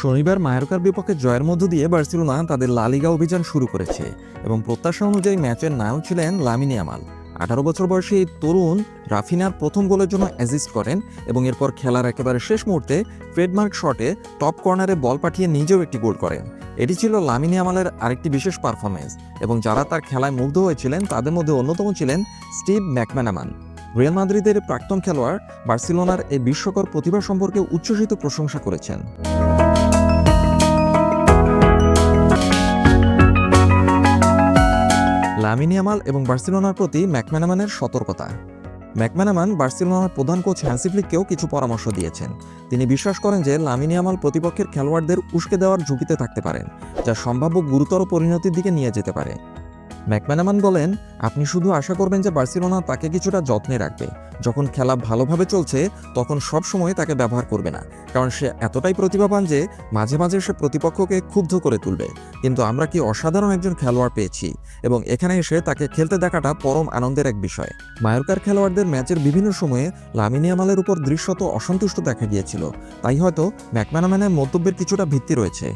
শনিবার মায়োরকার বিপক্ষে জয়ের মধ্য দিয়ে বার্সেলোনা তাদের লালিগা অভিযান শুরু করেছে এবং প্রত্যাশা অনুযায়ী ম্যাচের নায়ক ছিলেন লামিনি আমাল আঠারো বছর বয়সী এই তরুণ রাফিনার প্রথম গোলের জন্য অ্যাসিস্ট করেন এবং এরপর খেলার একেবারে শেষ মুহূর্তে ট্রেডমার্ক শটে টপ কর্নারে বল পাঠিয়ে নিজেও একটি গোল করেন। এটি ছিল লামিনি আমালের আরেকটি বিশেষ পারফরমেন্স এবং যারা তার খেলায় মুগ্ধ হয়েছিলেন তাদের মধ্যে অন্যতম ছিলেন স্টিভ ম্যাকম্যানামান। রিয়াল মাদ্রিদের প্রাক্তন খেলোয়াড় বার্সেলোনার এই বিশ্বকর প্রতিভা সম্পর্কে উচ্ছ্বসিত প্রশংসা করেছেন। লামিনি আমাল এবং বার্সেলোনার প্রতি ম্যাকম্যানামানের সতর্কতা। ম্যাকম্যানামান বার্সেলোনার প্রধান কোচ হ্যান্সিফ্লিককেও কিছু পরামর্শ দিয়েছেন। তিনি বিশ্বাস করেন যে লামিনি আমাল প্রতিপক্ষের খেলোয়াড়দের উস্কে দেওয়ার ঝুঁকিতে থাকতে পারেন, যা সম্ভাব্য গুরুতর পরিণতির দিকে নিয়ে যেতে পারে। ম্যাকম্যানামান বলেন, আপনি শুধু আশা করবেন যে বার্সেলোনা তাকে কিছুটা যত্নে রাখবে। যখন খেলা ভালোভাবে চলছে, তখন সব সময় তাকে ব্যবহার করবে না। কারণ সে এতটাই প্রতিভাবান যে, মাঝে মাঝে সে প্রতিপক্ষকে ক্ষুব্ধ করে তুলবে। কিন্তু আমরা কি অসাধারণ একজন খেলোয়াড় পেয়েছি। এবং এখানে এসে তাকে খেলতে দেখাটা পরম আনন্দের এক বিষয়। মায়োরকার খেলোয়াড়দের ম্যাচের বিভিন্ন সময়ে লামিনি আমালের উপর দৃশ্যত অসন্তুষ্ট দেখা গিয়েছিল। তাই হয়তো ম্যাকম্যানাম্যানের মন্তব্যের কিছুটা ভিত্তি রয়েছে।